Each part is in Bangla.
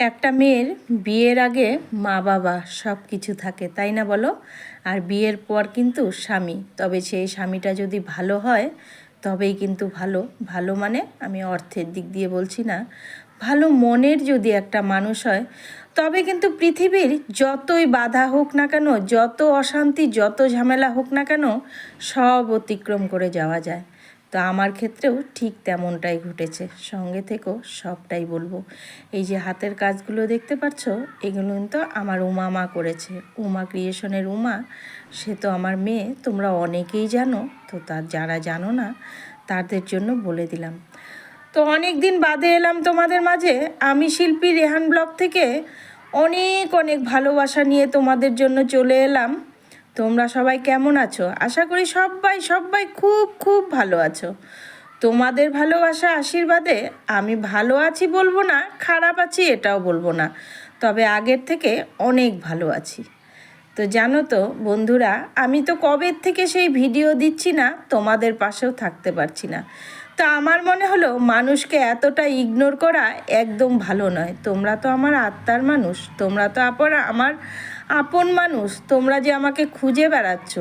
একটা মেয়ের বিয়ের আগে মা বাবা সব কিছু থাকে, তাই না বলো? আর বিয়ের পর কিন্তু স্বামী, তবে সেই স্বামীটা যদি ভালো হয়, তবেই কিন্তু ভালো। ভালো মানে আমি অর্থের দিক দিয়ে বলছি না। ভালো মনের যদি একটা মানুষ হয়, তবে কিন্তু পৃথিবীর যতই বাধা হোক না কেন, যত অশান্তি, যত ঝামেলা হোক না কেন, সব অতিক্রম করে যাওয়া যায়। তো আমার ক্ষেত্রেও ঠিক তেমনটাই ঘটেছে। সঙ্গে থেকেও সবটাই বলব। এই যে হাতের কাজগুলো দেখতে পাচ্ছ এগুলো কিন্তু আমার উমা মা করেছে। উমা ক্রিয়েশনের উমা, সে তো আমার মেয়ে, তোমরা অনেকেই জানো, তো তার যারা জানো না, তাদের জন্য বলে দিলাম। তো অনেক দিন বাদে এলাম তোমাদের মাঝে, আমি শিল্পী রেহান ব্লগ থেকে অনেক অনেক ভালোবাসা নিয়ে তোমাদের জন্য চলে এলাম। তোমরা সবাই কেমন আছো? আশা করি সবাই সবাই খুব খুব ভালো আছো। তোমাদের ভালোবাসা, আশীর্বাদে আমি ভালো আছি বলব না, খারাপ আছি এটাও বলব না। তবে আগের থেকে অনেক ভালো আছি। তো জানো তো বন্ধুরা, আমি তো কবের থেকে সেই ভিডিও দিচ্ছি না, তোমাদের পাশেও থাকতে পারছি না। তো আমার মনে হলো মানুষকে এতটা ইগনোর করা একদম ভালো নয়। তোমরা তো আমার আত্মার মানুষ, তোমরা তো আপন আমার আপন মানুষ, তোমরা যে আমাকে খুঁজে বেড়াচ্ছ।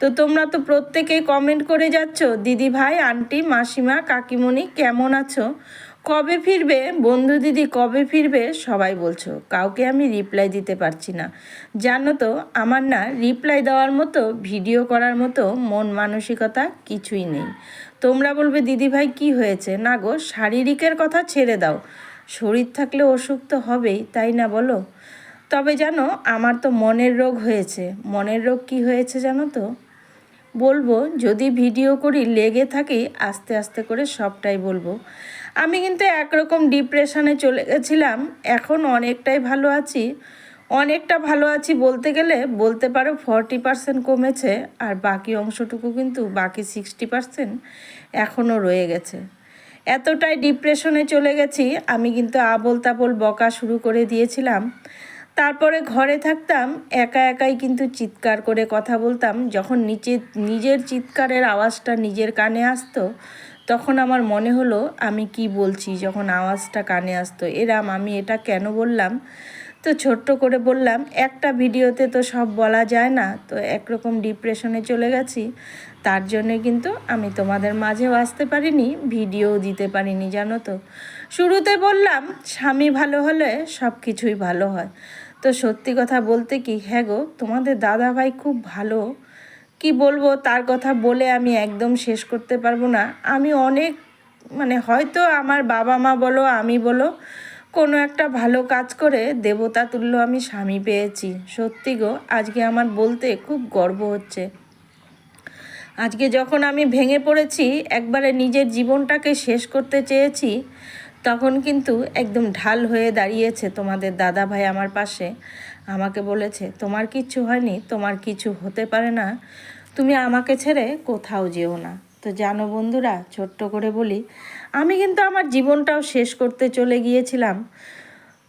তো তোমরা তো প্রত্যেকেই কমেন্ট করে যাচ্ছ, দিদি ভাই আন্টি মাসিমা, কাকিমণি, কেমন আছো? কবে ফিরবে? বন্ধু দিদি, কবে ফিরবে? সবাই বলছো। কাউকে আমি রিপ্লাই দিতে পারছি না। জানো তো, আমার না রিপ্লাই দেওয়ার মতো ভিডিও করার মতো মন মানসিকতা কিছুই নেই। তোমরা বলবে, দিদি ভাই, কি হয়েছে? না গো, শারীরিকের কথা ছেড়ে দাও। শরীর থাকলে অসুখ তো হবেই, তাই না বলো? তবে জানো, আমার তো মনের রোগ হয়েছে। মনের রোগ কি হয়েছে জানো তো? বলব, যদি ভিডিও করি লেগে থাকি, আস্তে আস্তে করে সবটাই বলব। আমি কিন্তু একরকম ডিপ্রেশনে চলে গেছিলাম, এখন অনেকটাই ভালো আছি। অনেকটা ভালো আছি বলতে গেলে, বলতে পারো ফর্টি পার্সেন্ট কমেছে, আর বাকি অংশটুকু কিন্তু বাকি সিক্সটি পার্সেন্ট এখনও রয়ে গেছে। এতটাই ডিপ্রেশনে চলে গেছি, আমি কিন্তু আবল তাবল বকা শুরু করে দিয়েছিলাম। তারপরে ঘরে থাকতাম, একা একাই কিন্তু চিৎকার করে কথা বলতাম। যখন নিচে, নিজের চিৎকারের আওয়াজটা নিজের কানে আসতো, তখন আমার মনে হলো, আমি কি বলছি যখন আওয়াজটা কানে আসতো। এরাম, আমি এটা কেন বললাম? তো ছোট্ট করে বললাম, একটা ভিডিওতে তো সব বলা যায় না, তো একরকম ডিপ্রেশনে চলে গেছি। তার জন্যে কিন্তু আমি তোমাদের মাঝেও আসতে পারিনি, ভিডিও দিতে পারিনি, জানো তো। শুরুতে বললাম, স্বামী ভালো হলে সব কিছুই ভালো হয়। তো সত্যি কথা বলতে কি হ্যাঁ গো, তোমাদের দাদা ভাই খুব ভালো। কি বলব, তার কথা বলে আমি একদম শেষ করতে পারব না। আমি অনেক মানে হয়তো আমার বাবা মা বলো, আমি বলো, কোনো একটা ভালো কাজ করে দেবতা তুল্য আমি স্বামী পেয়েছি। সত্যি গো, আজকে আমার বলতে খুব গর্ব হচ্ছে। আজকে যখন আমি ভেঙে পড়েছি, একবারে নিজের জীবনটাকে শেষ করতে চেয়েছি তখন কিন্তু একদম ঢাল হয়ে দাঁড়িয়েছে তোমাদের দাদা ভাই আমার পাশে। আমাকে বলেছে, তোমার কিচ্ছু হয়নি, তোমার কিছু হতে পারে না। তুমি আমাকে ছেড়ে কোথাও যেও না। তো জানো বন্ধুরা, ছোট্ট করে বলি, আমি কিন্তু আমার জীবনটাও শেষ করতে চলে গিয়েছিলাম।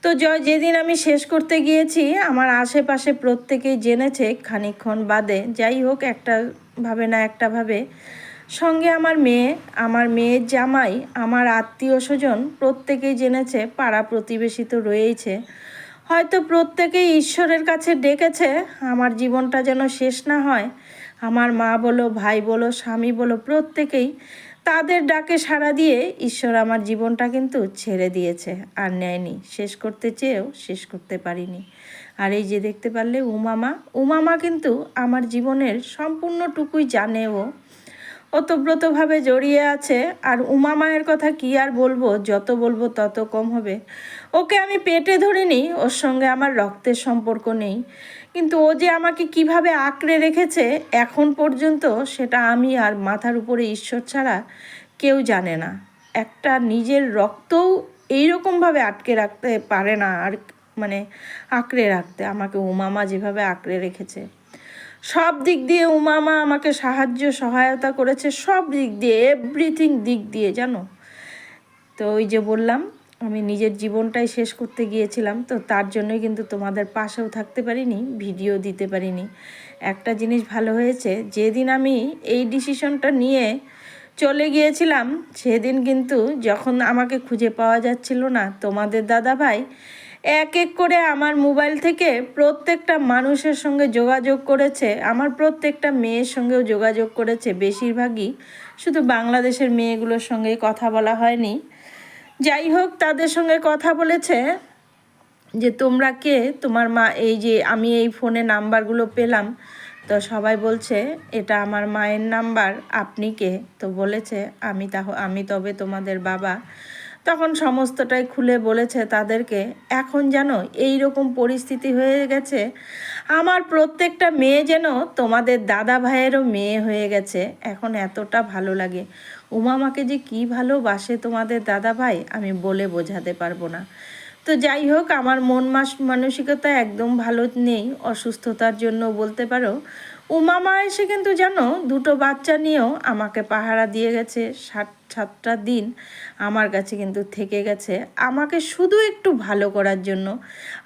তো জয় যেদিন আমি শেষ করতে গিয়েছি, আমার আশেপাশে প্রত্যেকেই জেনেছে খানিক্ষণ বাদে, যাই হোক একটা ভাবে না একটা ভাবে সঙ্গে আমার মেয়ে, আমার মেয়ের জামাই, আমার আত্মীয় স্বজন প্রত্যেকেই জেনেছে পাড়া প্রতিবেশী তো রয়েইছে। হয়তো প্রত্যেকেই ঈশ্বরের কাছে ডেকেছে, আমার জীবনটা যেন শেষ না হয়। আমার মা বলো, ভাই বলো, স্বামী বলো, প্রত্যেকেই তাদের ডাকে সাড়া দিয়ে ঈশ্বর আমার জীবনটা কিন্তু ছেড়ে দিয়েছে আর নেয়নি। শেষ করতে চেয়েও শেষ করতে পারিনি। আর এই যে দেখতে পারলে উমামা উমামা কিন্তু আমার জীবনের সম্পূর্ণটুকুই জানে ও। ওতব্রতভাবে জড়িয়ে আছে, আর উমা মায়ের কথা কি আর বলব? যত বলব তত কম হবে। ওকে আমি পেটে ধরে ধরিনি, ওর সঙ্গে আমার রক্তের সম্পর্ক নেই। কিন্তু ও যে আমাকে কীভাবে আঁকড়ে রেখেছে, এখন পর্যন্ত সেটা আমি আর মাথার উপরে ঈশ্বর ছাড়া কেউ জানে না। একটা নিজের রক্তও এইরকমভাবে আটকে রাখতে পারে না, আর মানে আঁকড়ে রাখতে। আমাকে উমামা যেভাবে আঁকড়ে রেখেছে। সব দিক দিয়ে উমামা আমাকে সাহায্য, সহায়তা করেছে, সব দিক দিয়ে এভরিথিং দিক দিয়ে, জানো? তো ওই যে বললাম, আমি নিজের জীবনটাই শেষ করতে গিয়েছিলাম, তো তার জন্যই কিন্তু তোমাদের পাশেও থাকতে পারিনি, ভিডিও দিতে পারিনি। একটা জিনিস ভালো হয়েছে, যেদিন আমি এই ডিসিশনটা নিয়ে চলে গিয়েছিলাম, সেদিন কিন্তু যখন আমাকে খুঁজে পাওয়া যাচ্ছিল না, তোমাদের দাদা ভাই এক এক করে আমার মোবাইল থেকে প্রত্যেকটা মানুষের সঙ্গে যোগাযোগ করেছে। আমার প্রত্যেকটা মেয়ের সঙ্গেও যোগাযোগ করেছে বেশিরভাগই। শুধু বাংলাদেশের মেয়েগুলোর সঙ্গে কথা বলা হয়নি। যাই হোক, তাদের সঙ্গে কথা বলেছে যে, তোমরা কে? তোমার মা এই যে, আমি এই ফোনে নাম্বারগুলো পেলাম। তো সবাই বলছে, এটা আমার মায়ের নাম্বার, আপনি কে? তো বলেছে, আমি তাহ, আমি তবে তোমাদের বাবা। তখন সমস্তটাই খুলে বলেছে তাদেরকে, এখন যেন এই রকম পরিস্থিতি হয়ে গেছে, আমার প্রত্যেকটা মেয়ে যেন তোমাদের দাদা ভাইয়েরও মেয়ে হয়ে গেছে। এখন এতটা ভালো লাগে। উমামাকে যে কি ভালোবাসে তোমাদের দাদা ভাই আমি বলে বোঝাতে পারব না। তো যাই হোক, আমার মন মাস, মানসিকতা একদম ভালো নেই, অসুস্থতার জন্য বলতে পারো। উমামা এসে কিন্তু জানো, দুটো বাচ্চা নিয়েও আমাকে পাহারা দিয়ে গেছে সাত, সাতটা দিন, আমার কাছে কিন্তু থেকে গেছে। আমাকে শুধু একটু ভালো করার জন্য,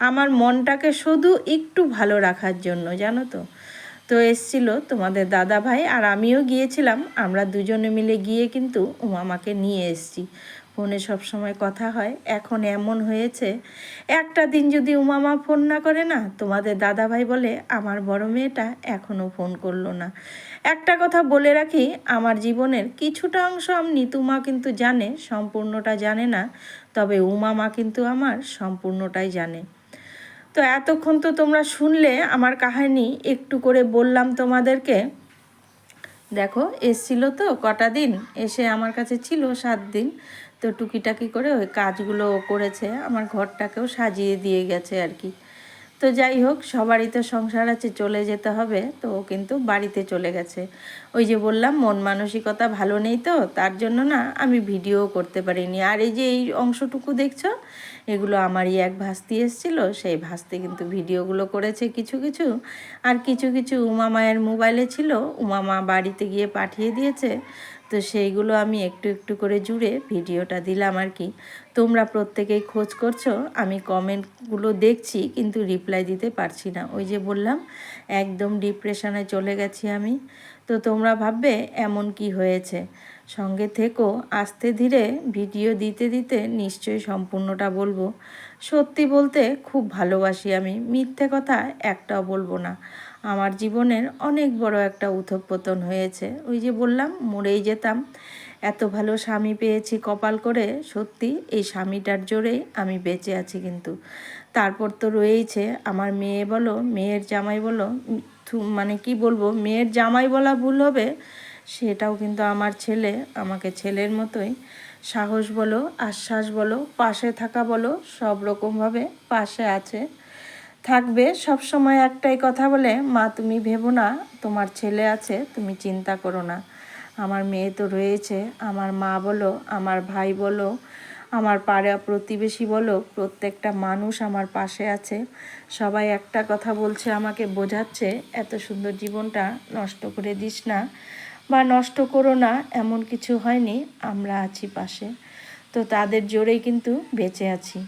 আমার মনটাকে শুধু একটু ভালো রাখার জন্য, জানো তো। তো এসছিল তোমাদের দাদা ভাই, আর আমিও গিয়েছিলাম, আমরা দুজনে মিলে গিয়ে কিন্তু উমামাকে নিয়ে এসছি। ফোনে সব সময় কথা হয়। এখন এমন হয়েছে, একটা দিন যদি উমামা ফোন না করে না, তোমাদের দাদা ভাই বলে, আমার বড় মেয়েটা এখনও ফোন করল না। একটা কথা বলে রাখি, আমার জীবনের কিছুটা অংশ আমি তুমা কিন্তু জানে, সম্পূর্ণটা জানে না, তবে উমামা কিন্তু আমার সম্পূর্ণটাই জানে। তো এতক্ষণ তো তোমরা শুনলে আমার কাহিনী, একটু করে বললাম তোমাদেরকে। দেখো, এসছিল তো কটা দিন, এসে আমার কাছে ছিল সাত দিন। তো টুকিটাকি করে ওই কাজগুলো করেছে, আমার ঘরটাকেও সাজিয়ে দিয়ে গেছে আর কি। তো যাই হোক, সবারই তো সংসার আছে, চলে যেতে হবে, তো ও কিন্তু বাড়িতে চলে গেছে। ওই যে বললাম, মন মানসিকতা ভালো নেই তো, তার জন্য না আমি ভিডিও করতে পারিনি। আর এই যে এই অংশটুকু দেখছ, এগুলো আমারই এক ভাস্তি এসেছিল, সেই ভাস্তি কিন্তু ভিডিওগুলো করেছে কিছু কিছু। আর কিছু কিছু উমা মায়ের মোবাইলে ছিল, উমা মা বাড়িতে গিয়ে পাঠিয়ে দিয়েছে। তো সেইগুলো আমি একটু একটু করে জুড়ে ভিডিওটা দিলাম আর কি। তোমরা প্রত্যেকেই খোঁজ করছ, আমি কমেন্টগুলো দেখছি কিন্তু রিপ্লাই দিতে পারছি না। ওই যে বললাম, একদম ডিপ্রেশনে চলে গেছি আমি। তো তোমরা ভাববে, এমন কি হয়েছে? সঙ্গে থেকো, আস্তে ধীরে ভিডিও দিতে দিতে নিশ্চয়ই সম্পূর্ণটা বলব। সত্যি বলতে খুব ভালোবাসি আমি, মিথ্যে কথা একটাও বলব না। আমার জীবনের অনেক বড় একটা উথপতন হয়েছে। ওই যে বললাম, মরেই যেতাম। এত ভালো স্বামী পেয়েছি কপাল করে, সত্যি এই স্বামীটার জোরেই আমি বেঁচে আছি কিন্তু। তারপর তো রয়েইছে আমার মেয়ে বলো, মেয়ের জামাই বলো মানে কি বলব, মেয়ের জামাই বলা ভুল হবে, সেটাও কিন্তু আমার ছেলে, আমাকে ছেলের মতোই। সাহস বলো, আশ্বাস বলো, পাশে থাকা বলো, সব রকমভাবে পাশে আছে। থাকবে, সব সময় একটাই কথা বলে, মা, তুমি ভেবো না, তোমার ছেলে আছে, তুমি চিন্তা করো না। আমার মেয়ে তো রয়েছে, আমার মা বলো, আমার ভাই বলো, আমার পাড়া প্রতিবেশী বলো, প্রত্যেকটা মানুষ আমার পাশে আছে। সবাই একটা কথা বলছে, আমাকে বোঝাচ্ছে, এত সুন্দর জীবনটা নষ্ট করে দিস না বা নষ্ট করো না, এমন কিছু হয়নি, আমরা আছি পাশে। তো তাদের জোরেই কিন্তু বেঁচে আছি।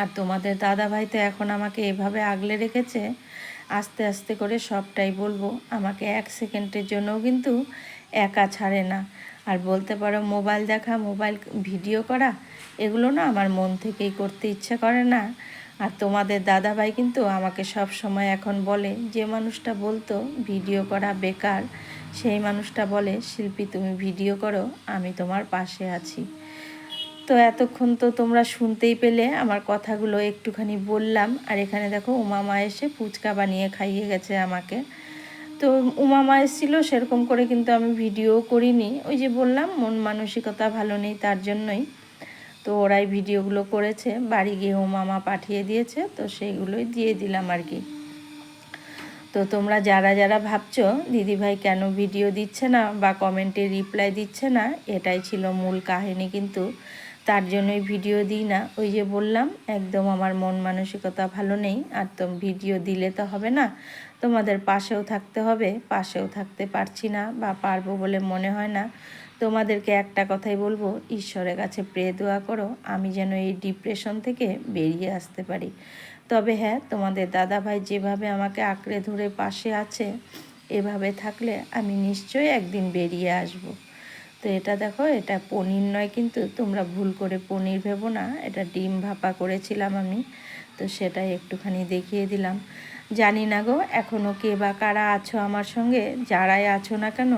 আর তোমাদের দাদা ভাই তো এখন আমাকে এভাবে আগলে রেখেছে, আস্তে আস্তে করে সবটাই বলব। আমাকে এক সেকেন্ডের জন্যও কিন্তু একা ছাড়ে না। আর বলতে পারো, মোবাইল দেখা, মোবাইল ভিডিও করা, এগুলো না আমার মন থেকেই করতে ইচ্ছে করে না। আর তোমাদের দাদাভাই কিন্তু আমাকে সব সময় এখন বলে, যে মানুষটা বলতো, ভিডিও করা বেকার। সেই মানুষটা বলে, শিল্পী তুমি ভিডিও করো, আমি তোমার পাশে আছি। তো এতক্ষণ তো তোমরা শুনতেই পেলে, আমার কথাগুলো একটুখানি বললাম। আর এখানে দেখো উমামা এসে ফুচকা বানিয়ে খাইয়ে গেছে আমাকে। তো উমামা এসেছিল, সেরকম করে কিন্তু আমি ভিডিও করিনি। ওই যে বললাম, মন মানসিকতা ভালো নেই তার জন্যই। তো ওরাই ভিডিওগুলো করেছে, বাড়ি গিয়ে উমামা পাঠিয়ে দিয়েছে, তো সেইগুলোই দিয়ে দিলাম আর কি। তো তোমরা যারা যারা ভাবছ, দিদিভাই কেন ভিডিও দিচ্ছে না বা কমেন্টে রিপ্লাই দিচ্ছে না, এটাই ছিল মূল কাহিনী কিন্তু। তার জন্যই ভিডিও দিই না। ওই যে বললাম, একদম আমার মন মানসিকতা ভালো নেই, আর তো ভিডিও দিলে তো হবে না। তোমাদের পাশেও থাকতে হবে, পাশেও থাকতে পারছি না বা পারব বলে মনে হয় না। তোমাদেরকে একটা কথাই বলব, ঈশ্বরের কাছে প্রে দোয়া করো, আমি যেন এই ডিপ্রেশন থেকে বেরিয়ে আসতে পারি। তবে হ্যাঁ তোমাদের দাদাভাই যেভাবে আমাকে আঁকড়ে ধরে পাশে আছে, এভাবে থাকলে আমি নিশ্চয়ই একদিন বেরিয়ে আসব। তো এটা দেখো, এটা পনির নয় কিন্তু তোমরা ভুল করে পনির ভেবো না। এটা ডিম ভাপা করেছিলাম আমি, তো সেটাই একটুখানি দেখিয়ে দিলাম। জানি না গো এখনও কে বা কারা আছো আমার সঙ্গে? যারাই আছো না কেন,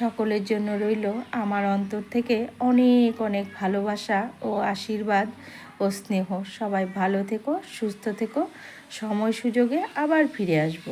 সকলের জন্য রইল আমার অন্তর থেকে অনেক অনেক ভালোবাসা ও আশীর্বাদ ও স্নেহ। সবাই ভালো থেকো, সুস্থ থেকো, সময় সুযোগে আবার ফিরে আসব।